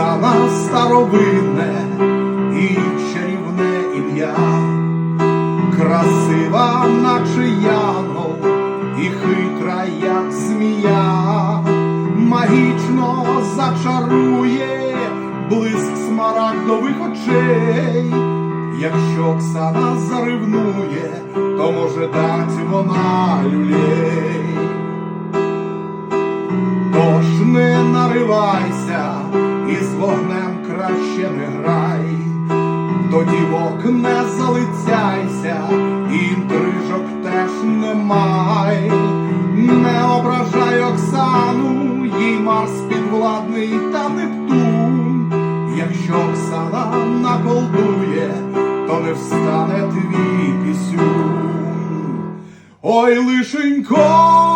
Оксана старовинне і чарівне ім'я, красива, наче янгол, і хитра, як змія, магічно зачарує блиск смарагдових очей. Якщо Оксана заривнує, то може дать вона люлей. Тож не наривайся, грай, до дівок не залицяйся, інтрижок теж не май, не ображай Оксану, їй Марс підвладний та Нептун. Якщо Оксана наколдує, то не встане твій пісюн. Ой, лишенько,